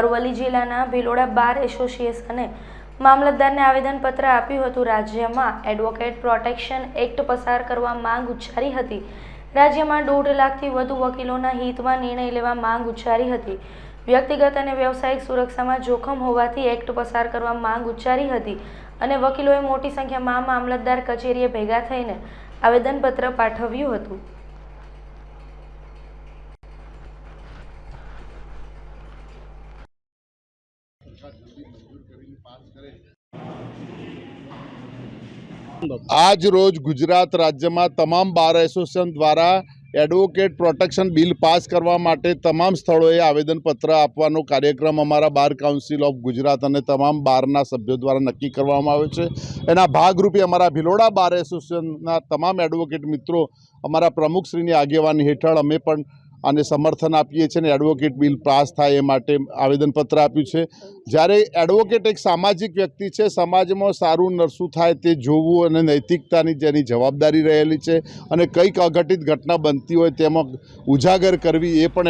અરવલ્લી જિલ્લાના ભિલોડા બાર એસોસિએશને મામલતદારને આવેદનપત્ર આપ્યું હતું. રાજ્યમાં એડવોકેટ પ્રોટેક્શન એક્ટ પસાર કરવા માંગ ઉચ્ચારી હતી. રાજ્યમાં દોઢ લાખથી વધુ વકીલોના હિતમાં નિર્ણય લેવા માંગ ઉચ્ચારી હતી. વ્યક્તિગત અને વ્યવસાયિક સુરક્ષામાં જોખમ હોવાથી એક્ટ પસાર કરવા માંગ ઉચ્ચારી હતી અને વકીલોએ મોટી સંખ્યામાં મામલતદાર કચેરીએ ભેગા થઈને આવેદનપત્ર પાઠવ્યું હતું. આજ રોજ ગુજરાત રાજ્યમાં તમામ બાર એસોસિએશન દ્વારા એડવોકેટ પ્રોટેક્શન બિલ પાસ કરવા માટે તમામ સ્થળોએ આવેદનપત્ર આપવાનો કાર્યક્રમ અમારા બાર કાઉન્સિલ ઓફ ગુજરાત અને તમામ બારના સભ્યો દ્વારા નક્કી કરવામાં આવ્યો છે. એના ભાગરૂપે અમારા ભિલોડા બાર એસોસિએશનના તમામ એડવોકેટ મિત્રો, અમારા પ્રમુખશ્રીની આગેવાની હેઠળ અમે પણ આને સમર્થન આપીએ છીએ અને એડવોકેટ બિલ પાસ થાય એ માટે આવેદનપત્ર આપ્યું છે. જ્યારે એડવોકેટ એક સામાજિક વ્યક્તિ છે, સમાજમાં સારું નરસું થાય તે જોવું અને નૈતિકતાની જેની જવાબદારી રહેલી છે અને કંઈક અઘટિત ઘટના બનતી હોય તેમાં ઉજાગર કરવી એ પણ